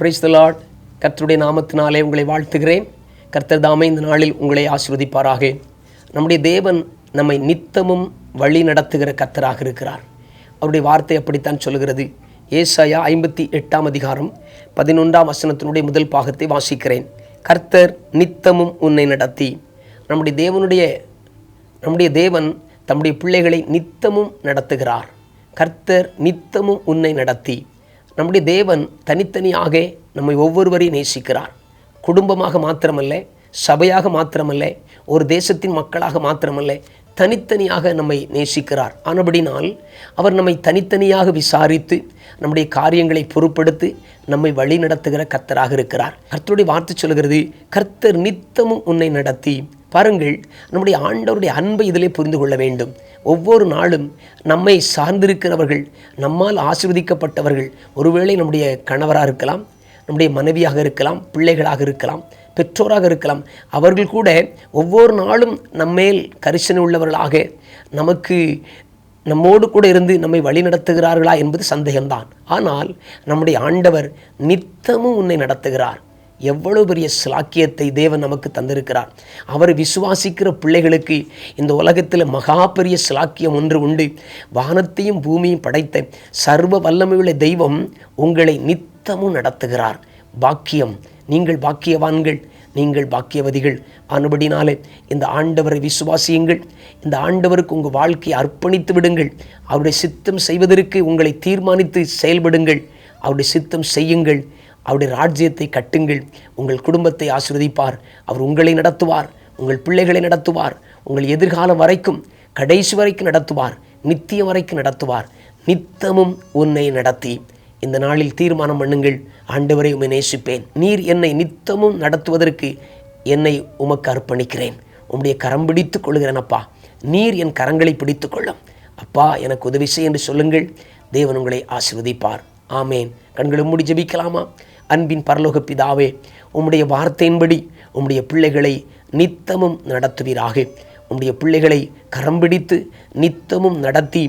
Praise the Lord கர்த்தருடைய நாமத்தினாலே உங்களை வாழ்த்துகிறேன். கர்த்தர் தாமே இந்த நாளில் உங்களை ஆசிர்வதிப்பாராக. நம்முடைய தேவன் நம்மை நித்தமும் வழி நடத்துகிற கர்த்தராக இருக்கிறார். அவருடைய வார்த்தை அப்படித்தான் சொல்கிறது ஏசாயா ஐம்பத்தி எட்டாம் அதிகாரம் பதினொன்றாம் வசனத்தினுடைய முதல் பாகத்தை வாசிக்கிறேன். கர்த்தர் நித்தமும் உன்னை நடத்தி. நம்முடைய தேவனுடைய நம்முடைய தேவன் தம்முடைய பிள்ளைகளை நித்தமும் நடத்துகிறார். கர்த்தர் நித்தமும் உன்னை நடத்தி. நம்முடைய தேவன் தனித்தனியாக நம்மை ஒவ்வொருவரையும் நேசிக்கிறார். குடும்பமாக மாத்திரமல்ல சபையாக மாத்திரமல்ல ஒரு தேசத்தின் மக்களாக மாத்திரமல்ல தனித்தனியாக நம்மை நேசிக்கிறார். ஆனபடினால் அவர் நம்மை தனித்தனியாக விசாரித்து நம்முடைய காரியங்களை பொறுப்படுத்தி நம்மை வழி நடத்துகிற கர்த்தராக இருக்கிறார். கர்த்தருடைய வார்த்தை சொல்கிறது கர்த்தர் நித்தமும் உன்னை நடத்தி பாருங்கள் நம்முடைய ஆண்டவருடைய அன்பை இதிலே புரிந்து கொள்ள வேண்டும். ஒவ்வொரு நாளும் நம்மை சார்ந்திருக்கிறவர்கள் நம்மால் ஆசிர்வதிக்கப்பட்டவர்கள் ஒருவேளை நம்முடைய கணவராக இருக்கலாம் நம்முடைய மனைவியாக இருக்கலாம் பிள்ளைகளாக இருக்கலாம் பெற்றோராக இருக்கலாம் அவர்கள் கூட ஒவ்வொரு நாளும் நம்மேல் கரிசனை உள்ளவர்களாக நமக்கு நம்மோடு கூட இருந்து நம்மை வழி நடத்துகிறார்களா என்பது சந்தேகம்தான். ஆனால் நம்முடைய ஆண்டவர் நித்தமும் உன்னை நடத்துகிறார். எவ்வளவு பெரிய சிலாக்கியத்தை தேவன் நமக்கு தந்திருக்கிறார். அவர் விசுவாசிக்கிற பிள்ளைகளுக்கு இந்த உலகத்தில் மகா பெரிய சிலாக்கியம் ஒன்று உண்டு. வானத்தையும் பூமியும் படைத்த சர்வ வல்லமையுள்ள தெய்வம் உங்களை நித்தமும் நடத்துகிறார். பாக்கியம். நீங்கள் பாக்கியவான்கள். நீங்கள் பாக்கியவதிகள். ஆனபடினாலே இந்த ஆண்டவரை விசுவாசியுங்கள். இந்த ஆண்டவருக்கு உங்கள் வாழ்க்கையை அர்ப்பணித்து விடுங்கள். அவருடைய சித்தம் செய்வதற்கு உங்களை தீர்மானித்து செயல்படுங்கள். அவருடைய சித்தம் செய்யுங்கள். அவருடைய ராஜ்யத்தை கட்டுங்கள். உங்கள் குடும்பத்தை ஆசிர்வதிப்பார். அவர் உங்களை நடத்துவார். உங்கள் பிள்ளைகளை நடத்துவார். உங்கள் எதிர்காலம் வரைக்கும் கடைசி வரைக்கும் நடத்துவார். நித்தியம் வரைக்கும் நடத்துவார். நித்தமும் உன்னை நடத்தி. இந்த நாளில் தீர்மானம் பண்ணுங்கள். ஆண்டவரை உமை நேசிப்பேன். நீர் என்னை நித்தமும் நடத்துவதற்கு என்னை உமக்கு அர்ப்பணிக்கிறேன். உம்முடைய கரம் பிடித்துக் கொள்கிறேன் அப்பா. நீர் என் கரங்களை பிடித்துக்கொள்ளும் அப்பா எனக்கு உதவி செய் என்று சொல்லுங்கள். தேவன் உங்களை ஆசிர்வதிப்பார். ஆமேன். கண்களை மூடி ஜெபிக்கலாமா? அன்பின் பரலோக பிதாவே உம்முடைய வார்த்தையின்படி உம்முடைய பிள்ளைகளை நித்தமும் நடத்துவீராக. உம்முடைய பிள்ளைகளை கரம் பிடித்து நித்தமும் நடத்தி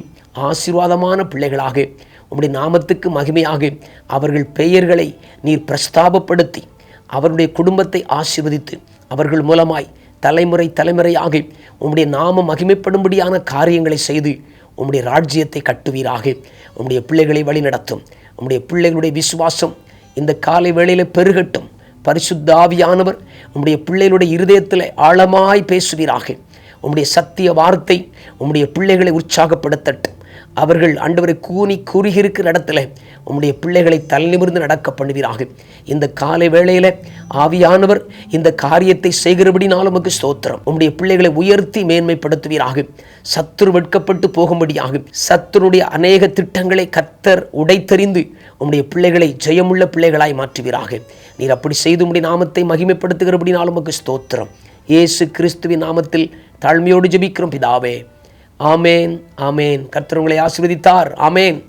ஆசீர்வாதமான பிள்ளைகளாக. உம்முடைய நாமத்துக்கு மகிமையாக அவர்கள் பெயர்களை நீர் பிரஸ்தாபப்படுத்தி அவருடைய குடும்பத்தை ஆசீர்வதித்து அவர்கள் மூலமாய் தலைமுறை தலைமுறையாக உம்முடைய நாமம் மகிமைப்படும்படியான காரியங்களை செய்து உம்முடைய ராஜ்யத்தை கட்டுவீராக. உம்முடைய பிள்ளைகளை வழிநடத்தும். உம்முடைய பிள்ளைகளுடைய விசுவாசம் இந்த காலை வேளையில் பெருகட்டும். பரிசுத்தாவியானவர் உம்முடைய பிள்ளைகளுடைய இருதயத்தில் ஆழமாய் பேசுவீராக. உம்முடைய சத்திய வார்த்தை உம்முடைய பிள்ளைகளை உற்சாகப்படுத்தட்டும். அவர்கள் ஆண்டவரை கூனி குறுகியிருக்கிற இடத்துல உம்முடைய பிள்ளைகளை தள்ளிமிருந்து நடக்க பண்ணுவீராக. இந்த காலை வேளையில் ஆவியானவர் இந்த காரியத்தை செய்கிறபடினாலும் உமக்கு ஸ்தோத்திரம். உம்முடைய பிள்ளைகளை உயர்த்தி மேன்மைப்படுத்துவீராக. சத்துரு வெட்கப்பட்டு போகும்படியாக. சத்துருடைய அநேக திட்டங்களை கத்தர் உடைத்தறிந்து உம்முடைய பிள்ளைகளை ஜெயமுள்ள பிள்ளைகளாய் மாற்றுவீராக. நீர் அப்படி செய்து உடைய நாமத்தை மகிமைப்படுத்துகிறபடினாலும் உமக்கு ஸ்தோத்திரம். இயேசு கிறிஸ்துவின் நாமத்தில் தாழ்மையோடு ஜெபிக்கிறோம் பிதாவே. ஆமேன் ஆமேன். கர்த்தர் உங்களை ஆசிர்வதித்தார். ஆமேன்.